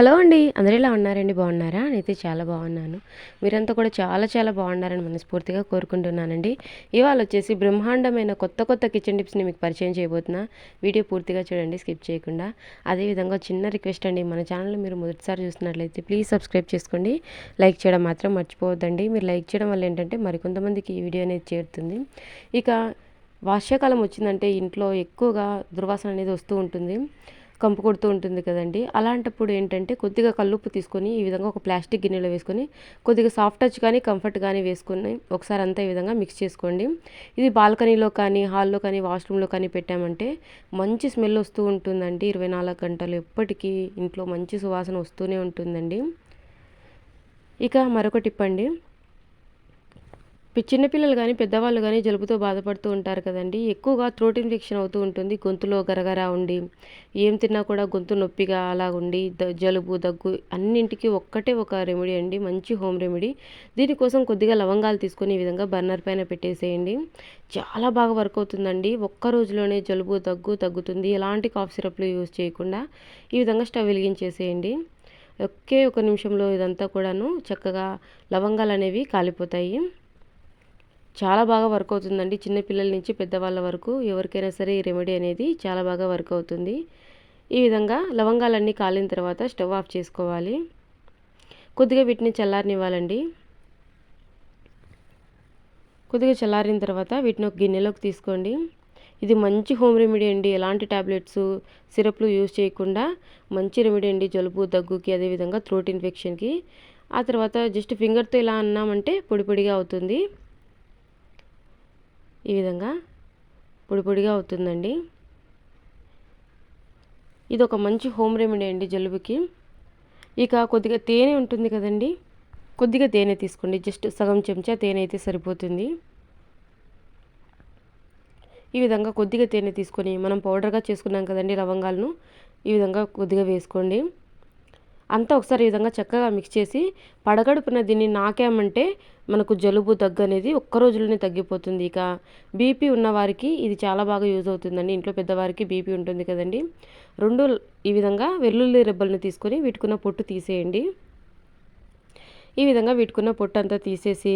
Hello అండి అందరూ ఇలా ఉన్నారండి? బాగున్నారా? నేనైతే చాలా బాగున్నాను. మీరంతా కూడా చాలా చాలా బాగున్నారని మనస్ఫూర్తిగా కోరుకుంటున్నానండి. ఇవాళ వచ్చేసి బ్రహ్మాండమైన కొత్త కొత్త కిచెన్ టిప్స్ని మీకు పరిచయం చేయబోతున్నా. వీడియో పూర్తిగా చూడండి స్కిప్ చేయకుండా. అదేవిధంగా చిన్న రిక్వెస్ట్ అండి మన ఛానల్ మీరు మొదటిసారి చూస్తున్నట్లయితే ప్లీజ్ సబ్స్క్రైబ్ చేసుకోండి. లైక్ చేయడం మాత్రం మర్చిపోవద్దండి. మీరు లైక్ చేయడం వల్ల ఏంటంటే మరికొంతమందికి ఈ వీడియో అనేది చేరుతుంది. ఇక వర్షాకాలం వచ్చిందంటే ఇంట్లో ఎక్కువగా దుర్వాసన అనేది వస్తూ ఉంటుంది. కంపు కొడుతూ ఉంటుంది కదండి. అలాంటప్పుడు ఏంటంటే కొద్దిగా కల్లుప్పు తీసుకొని ఈ విధంగా ఒక ప్లాస్టిక్ గిన్నెలో వేసుకొని కొద్దిగా సాఫ్ట్ టచ్ కానీ కంఫర్ట్ కానీ వేసుకొని ఒకసారి అంతా ఈ విధంగా మిక్స్ చేసుకోండి. ఇది బాల్కనీలో కానీ హాల్లో కానీ వాష్రూమ్లో కానీ పెట్టామంటే మంచి స్మెల్ వస్తూ ఉంటుందండి. ఇరవై నాలుగు గంటలు ఎప్పటికీ ఇంట్లో మంచి సువాసన వస్తూనే ఉంటుందండి. ఇక మరొక టిప్ అండి. చిన్నపిల్లలు కానీ పెద్దవాళ్ళు కానీ జలుబుతో బాధపడుతూ ఉంటారు కదండి. ఎక్కువగా థ్రోట్ ఇన్ఫెక్షన్ అవుతూ ఉంటుంది. గొంతులో గరగరా ఉండి ఏం తిన్నా కూడా గొంతు నొప్పిగా అలా ఉండి జలుబు దగ్గు అన్నింటికి ఒక్కటే ఒక రెమెడీ అండి. మంచి హోమ్ రెమెడీ దీనికోసం కొద్దిగా లవంగాలు తీసుకొని ఈ విధంగా బర్నర్ పైన పెట్టేసేయండి. చాలా బాగా వర్క్ అవుతుందండి. ఒక్క రోజులోనే జలుబు దగ్గు తగ్గుతుంది. ఎలాంటి కాఫ్ సిరప్లు యూజ్ చేయకుండా ఈ విధంగా స్టవ్ వెలిగించేసేయండి. ఒకే ఒక నిమిషంలో ఇదంతా కూడాను చక్కగా లవంగాలు అనేవి కాలిపోతాయి. చాలా బాగా వర్క్ అవుతుందండి. చిన్నపిల్లల నుంచి పెద్దవాళ్ళ వరకు ఎవరికైనా సరే ఈ రెమెడీ అనేది చాలా బాగా వర్క్ అవుతుంది. ఈ విధంగా లవంగాలన్నీ కాలిన తర్వాత స్టవ్ ఆఫ్ చేసుకోవాలి. కొద్దిగా వీటిని చల్లారనివ్వాలండి. కొద్దిగా చల్లారిన తర్వాత వీటిని ఒక గిన్నెలోకి తీసుకోండి. ఇది మంచి హోమ్ రెమెడీ అండి. ఎలాంటి ట్యాబ్లెట్స్ సిరప్లు యూజ్ చేయకుండా మంచి రెమెడీ అండి. జలుబు దగ్గుకి అదేవిధంగా థ్రోట్ ఇన్ఫెక్షన్కి. ఆ తర్వాత జస్ట్ ఫింగర్తో ఇలా అన్నామంటే పొడి పొడిగా అవుతుంది. ఈ విధంగా పొడి పొడిగా అవుతుందండి. ఇది ఒక మంచి హోమ్ రెమెడీ అండి జలుబుకి. ఇక కొద్దిగా తేనె ఉంటుంది కదండి. కొద్దిగా తేనె తీసుకోండి. జస్ట్ సగం చెంచా తేనె అయితే సరిపోతుంది. ఈ విధంగా కొద్దిగా తేనె తీసుకొని మనం పౌడర్గా చేసుకున్నాం కదండి లవంగాలను ఈ విధంగా కొద్దిగా వేసుకోండి. అంతా ఒకసారి ఈ విధంగా చక్కగా మిక్స్ చేసి పడగడుపున దీన్ని నాకామంటే మనకు జలుబు దగ్గు అనేది ఒక్క రోజులోనే తగ్గిపోతుంది. ఇక బీపీ ఉన్నవారికి ఇది చాలా బాగా యూజ్ అవుతుందండి. ఇంట్లో పెద్దవారికి బీపీ ఉంటుంది కదండి. రెండు ఈ విధంగా వెల్లుల్లి రెబ్బలను తీసుకొని వీటికున్న పొట్టు తీసేయండి. ఈ విధంగా వీటికున్న పొట్టు అంతా తీసేసి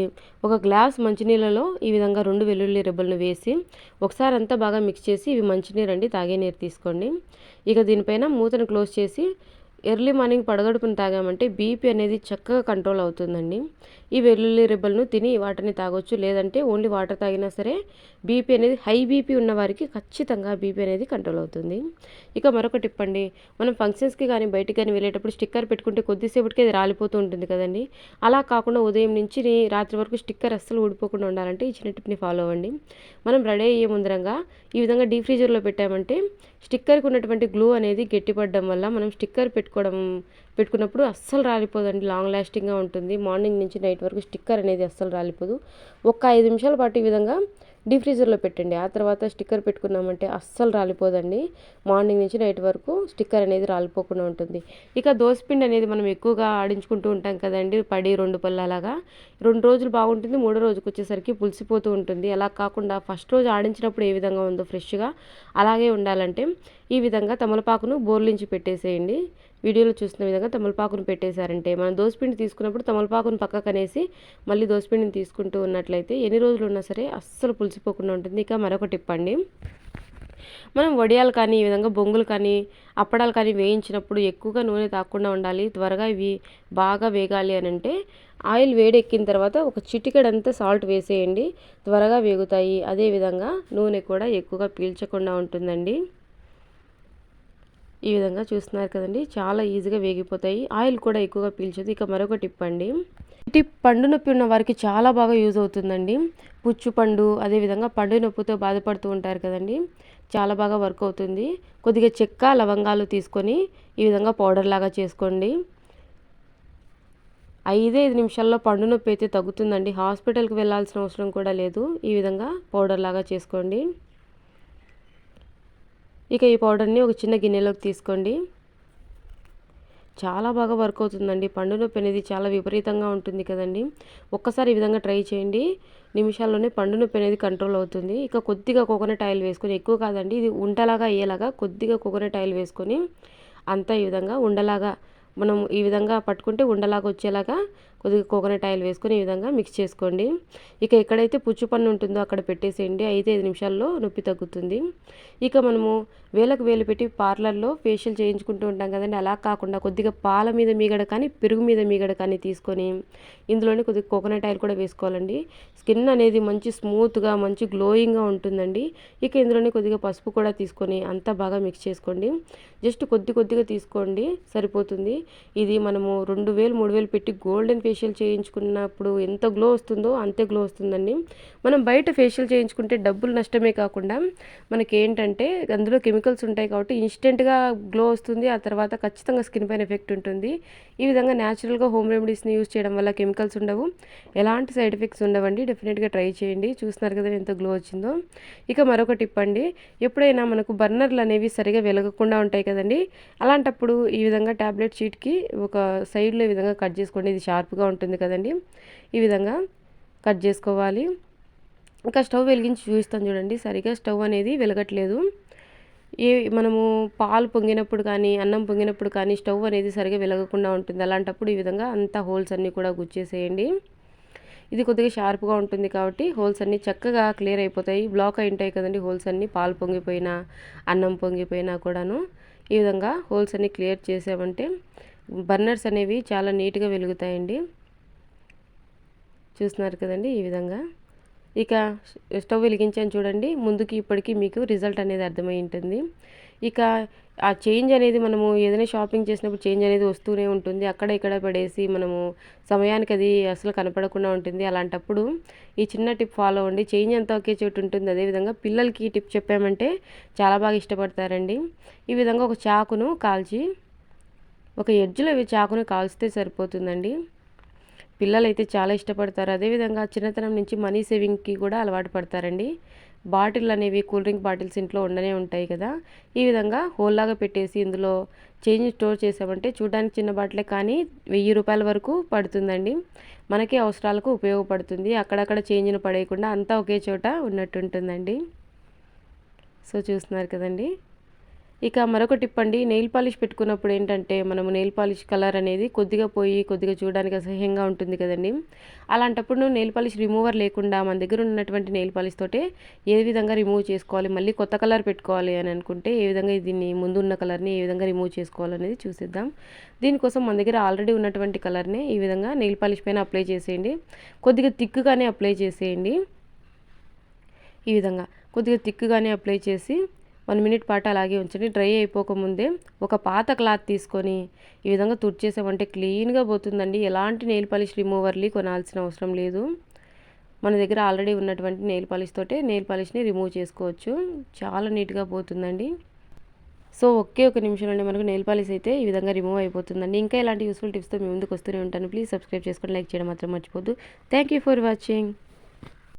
ఒక గ్లాస్ మంచినీళ్ళలో ఈ విధంగా రెండు వెల్లుల్లి రెబ్బలను వేసి ఒకసారి అంతా బాగా మిక్స్ చేసి ఇవి మంచినీరు అండి తాగే నీరు తీసుకోండి. ఇక దీనిపైన మూతను క్లోజ్ చేసి ఎర్లీ మార్నింగ్ పడగడుపుని తాగామంటే బీపీ అనేది చక్కగా కంట్రోల్ అవుతుందండి. ఈ వెల్లుల్లి రిబ్బలను తిని వాటిని తాగొచ్చు లేదంటే ఓన్లీ వాటర్ తాగినా సరే బీపీ అనేది హై బీపీ ఉన్న వారికి ఖచ్చితంగా బీపీ అనేది కంట్రోల్ అవుతుంది. ఇక మరొక టిప్ అండి మనం ఫంక్షన్స్కి కానీ బయటికి కానీ వెళ్ళేటప్పుడు స్టిక్కర్ పెట్టుకుంటే కొద్దిసేపటికి అది రాలిపోతూ ఉంటుంది కదండి. అలా కాకుండా ఉదయం నుంచి రాత్రి వరకు స్టిక్కర్ అస్సలు ఊడిపోకుండా ఉండాలంటే ఈ చిన్న టిప్ని ఫాలో అవ్వండి. మనం రెడీ అయ్యే ముందరంగా ఈ విధంగా డీప్ ఫ్రీజర్లో పెట్టామంటే స్టిక్కర్కి ఉన్నటువంటి గ్లూ అనేది గట్టిపడడం వల్ల మనం స్టిక్కర్ పెట్టుకోవడం పెట్టుకున్నప్పుడు అస్సలు రాలిపోదండి. లాంగ్ లాస్టింగ్గా ఉంటుంది. మార్నింగ్ నుంచి నైట్ వరకు స్టిక్కర్ అనేది అస్సలు రాలిపోదు. ఒక ఐదు నిమిషాల పాటు ఈ విధంగా డీఫ్రీజర్లో ఫ్రీజర్లో పెట్టండి. ఆ తర్వాత స్టిక్కర్ పెట్టుకున్నామంటే అస్సలు రాలిపోదండి. మార్నింగ్ నుంచి నైట్ వరకు స్టిక్కర్ అనేది రాలిపోకుండా ఉంటుంది. ఇక దోసపిండి అనేది మనం ఎక్కువగా ఆడించుకుంటూ ఉంటాం కదండి. పడి రెండు పళ్ళలాగా. రెండు రోజులు బాగుంటుంది. మూడో రోజుకి వచ్చేసరికి పులిసిపోతూ ఉంటుంది. అలా కాకుండా ఫస్ట్ రోజు ఆడించినప్పుడు ఏ విధంగా ఉందో ఫ్రెష్గా అలాగే ఉండాలంటే ఈ విధంగా తమలపాకును బోర్లించి పెట్టేసేయండి. వీడియోలో చూస్తున్న విధంగా తమలపాకును పెట్టేశారంటే మనం దోసపిండి తీసుకున్నప్పుడు తమలపాకును పక్కకు అనేసి మళ్ళీ దోసపిండిని తీసుకుంటూ ఉన్నట్లయితే ఎన్ని రోజులు ఉన్నా సరే అస్సలు పులిసిపోకుండా ఉంటుంది. ఇక మరొక టిప్ అండి. మనం వడియాలు కానీ ఈ విధంగా బొంగులు కానీ అప్పడాలు కానీ వేయించినప్పుడు ఎక్కువగా నూనె తాకుండా ఉండాలి. త్వరగా ఇవి బాగా వేగాలి అని అంటే ఆయిల్ వేడెక్కిన తర్వాత ఒక చిటికెడంతా సాల్ట్ వేసేయండి. త్వరగా వేగుతాయి. అదేవిధంగా నూనె కూడా ఎక్కువగా పీల్చకుండా ఉంటుందండి. ఈ విధంగా చూస్తున్నారు కదండి. చాలా ఈజీగా వేగిపోతాయి. ఆయిల్ కూడా ఎక్కువగా పీల్చదు ఇక మరొక టిప్ అండి. టిప్ పండు నొప్పి ఉన్న వారికి చాలా బాగా యూజ్ అవుతుందండి. పుచ్చు పండు అదేవిధంగా పండు నొప్పితో బాధపడుతూ ఉంటారు కదండి. చాలా బాగా వర్క్ అవుతుంది. కొద్దిగా చెక్క లవంగాలు తీసుకొని ఈ విధంగా పౌడర్ లాగా చేసుకోండి. ఐదే ఐదు నిమిషాల్లో పండు నొప్పి అయితే తగ్గుతుందండి. హాస్పిటల్కి వెళ్ళాల్సిన అవసరం కూడా లేదు. ఈ విధంగా పౌడర్ లాగా చేసుకోండి. ఇక ఈ పౌడర్ని ఒక చిన్న గిన్నెలోకి తీసుకోండి. చాలా బాగా వర్క్ అవుతుందండి. పండు నొప్పి అనేది చాలా విపరీతంగా ఉంటుంది కదండి. ఒక్కసారి ఈ విధంగా ట్రై చేయండి. నిమిషాల్లోనే పండు నొప్పి అనేది కంట్రోల్ అవుతుంది. ఇక కొద్దిగా కోకోనట్ ఆయిల్ వేసుకొని ఎక్కువ కాదండి ఇది ఉండలాగా అయ్యేలాగా కొద్దిగా కోకోనట్ ఆయిల్ వేసుకొని అంతా ఈ విధంగా ఉండలాగా మనం ఈ విధంగా పట్టుకుంటే ఉండలాగా వచ్చేలాగా కొద్దిగా కోకోనట్ ఆయిల్ వేసుకొని ఈ విధంగా మిక్స్ చేసుకోండి. ఇక ఎక్కడైతే పుచ్చు పన్ను ఉంటుందో అక్కడ పెట్టేసేయండి. ఐదు ఐదు నిమిషాల్లో నొప్పి తగ్గుతుంది. ఇక మనము వేలకు వేలు పెట్టి పార్లర్లో ఫేషియల్ చేయించుకుంటూ ఉంటాం కదండి. అలా కాకుండా కొద్దిగా పాల మీద మీగడ కానీ పెరుగు మీద మీగడ కానీ తీసుకొని ఇందులోనే కొద్దిగా కోకోనట్ ఆయిల్ కూడా వేసుకోవాలండి. స్కిన్ అనేది మంచి స్మూత్గా మంచి గ్లోయింగ్గా ఉంటుందండి. ఇక ఇందులోనే కొద్దిగా పసుపు కూడా తీసుకొని అంతా బాగా మిక్స్ చేసుకోండి. జస్ట్ కొద్ది కొద్దిగా తీసుకోండి సరిపోతుంది. ఇది మనము రెండు వేలు మూడు వేలు పెట్టి గోల్డెన్ ఫేషియల్ ఫేషియల్ చేయించుకున్నప్పుడు ఎంత గ్లో వస్తుందో అంతే గ్లో వస్తుందండి. మనం బయట ఫేషియల్ చేయించుకుంటే డబ్బులు నష్టమే కాకుండా మనకి ఏంటంటే అందులో కెమికల్స్ ఉంటాయి కాబట్టి ఇన్స్టెంట్గా గ్లో వస్తుంది. ఆ తర్వాత ఖచ్చితంగా స్కిన్ పైన ఎఫెక్ట్ ఉంటుంది. ఈ విధంగా న్యాచురల్గా హోమ్ రెమెడీస్ని యూస్ చేయడం వల్ల కెమికల్స్ ఉండవు. ఎలాంటి సైడ్ ఎఫెక్ట్స్ ఉండవండి. డెఫినెట్గా ట్రై చేయండి. చూస్తున్నారు కదా ఎంత గ్లో వచ్చిందో. ఇక మరొక టిప్ అండి. ఎప్పుడైనా మనకు బర్నర్లు అనేవి సరిగా వెలగకుండా ఉంటాయి కదండి. అలాంటప్పుడు ఈ విధంగా ట్యాబ్లెట్ షీట్కి ఒక సైడ్లో ఈ విధంగా కట్ చేసుకోండి. ఇది షార్ప్గా ఉంటుంది కదండి. ఈ విధంగా కట్ చేసుకోవాలి. ఇంకా స్టవ్ వెలిగించి చూపిస్తాను చూడండి. సరిగా స్టవ్ అనేది వెలగట్లేదు. ఏ మనము పాలు పొంగినప్పుడు కానీ అన్నం పొంగినప్పుడు కానీ స్టవ్ అనేది సరిగా వెలగకుండా ఉంటుంది. అలాంటప్పుడు ఈ విధంగా అంతా హోల్స్ అన్నీ కూడా గుచ్చేసేయండి. ఇది కొద్దిగా షార్ప్గా ఉంటుంది కాబట్టి హోల్స్ అన్నీ చక్కగా క్లియర్ అయిపోతాయి. బ్లాక్ అయి ఉంటాయి కదండి హోల్స్ అన్నీ. పాలు పొంగిపోయినా అన్నం పొంగిపోయినా కూడాను ఈ విధంగా హోల్స్ అన్నీ క్లియర్ చేసామంటే బర్నర్స్ అనేవి చాలా నీట్గా వెలుగుతాయండి. చూస్తున్నారు కదండి ఈ విధంగా. ఇక స్టవ్ వెలిగించాను చూడండి. ముందుకి ఇప్పటికీ మీకు రిజల్ట్ అనేది అర్థమై ఉంటుంది. ఇక ఆ చేంజ్ అనేది మనము ఏదైనా షాపింగ్ చేసినప్పుడు చేంజ్ అనేది వస్తూనే ఉంటుంది. అక్కడ ఇక్కడ పడేసి మనము సమయానికి అది అసలు కనపడకుండా ఉంటుంది. అలాంటప్పుడు ఈ చిన్న టిప్ ఫాలో అవ్వండి. చేంజ్ ఎంత ఒకే చోటు ఉంటుంది. అదేవిధంగా పిల్లలకి ఈ టిప్ చెప్పామంటే చాలా బాగా ఇష్టపడతారండి. ఈ విధంగా ఒక చాకును కాల్చి ఒక ఎడ్జ్లో ఇవి చాకుని కాల్స్తే సరిపోతుందండి. పిల్లలు అయితే చాలా ఇష్టపడతారు. అదేవిధంగా చిన్నతనం నుంచి మనీ సేవింగ్కి కూడా అలవాటు పడతారండి. బాటిల్ అనేవి కూల్ డ్రింక్ బాటిల్స్ ఇంట్లో ఉండనే ఉంటాయి కదా. ఈ విధంగా హోల్లాగా పెట్టేసి ఇందులో చేంజ్ స్టోర్ చేసామంటే చూడడానికి చిన్న బాటిలే కానీ వెయ్యి రూపాయల వరకు పడుతుందండి. మనకే అవసరాలకు ఉపయోగపడుతుంది. అక్కడక్కడ చేంజ్ను పడేయకుండా అంతా ఒకే చోట ఉన్నట్టు ఉంటుందండి సో చూస్తున్నారు కదండి. ఇక మరొక టిప్ అండి నెయిల్ పాలిష్ పెట్టుకున్నప్పుడు ఏంటంటే మనము నెయిల్ పాలిష్ కలర్ అనేది కొద్దిగా పోయి కొద్దిగా చూడడానికి అసహ్యంగా ఉంటుంది కదండి. అలాంటప్పుడు నెయిల్ పాలిష్ రిమూవర్ లేకుండా మన దగ్గర ఉన్నటువంటి నెయిల్ పాలిష్ తోటే ఏ విధంగా రిమూవ్ చేసుకోవాలి మళ్ళీ కొత్త కలర్ పెట్టుకోవాలి అని అనుకుంటే ఏ విధంగా దీన్ని ముందున్న కలర్ని ఏ విధంగా రిమూవ్ చేసుకోవాలనేది చూసిద్దాం. దీనికోసం మన దగ్గర ఆల్రెడీ ఉన్నటువంటి కలర్ని ఈ విధంగా నెయిల్ పాలిష్ పైన అప్లై చేసేయండి. కొద్దిగా థిక్గానే అప్లై చేసేయండి. ఈ విధంగా కొద్దిగా థిక్గానే అప్లై చేసి వన్ మినిట్ పాటు అలాగే ఉంచండి. డ్రై అయిపోకముందే ఒక పాత క్లాత్ తీసుకొని ఈ విధంగా తుడిచేసామంటే క్లీన్గా పోతుందండి. ఎలాంటి నెయిల్ పాలిష్ రిమూవర్లీ కొనాల్సిన అవసరం లేదు. మన దగ్గర ఆల్రెడీ ఉన్నటువంటి నెయిల్ పాలిష్ తోటే నెయిల్ పాలిష్ని రిమూవ్ చేసుకోవచ్చు. చాలా నీట్గా పోతుందండి. సో ఒకే ఒక నిమిషంలోనే మనకు నెయిల్ పాలిష్ అయితే ఈ విధంగా రిమూవ్ అయిపోతుందండి. ఇంకా ఇలాంటి యూస్ఫుల్ టిప్స్తో మీ ముందుకు వస్తూనే ఉంటాను. ప్లీజ్ సబ్స్క్రైబ్ చేసుకొని లైక్ చేయడం మాత్రం మర్చిపోద్దు థ్యాంక్ యూ ఫర్ వాచింగ్.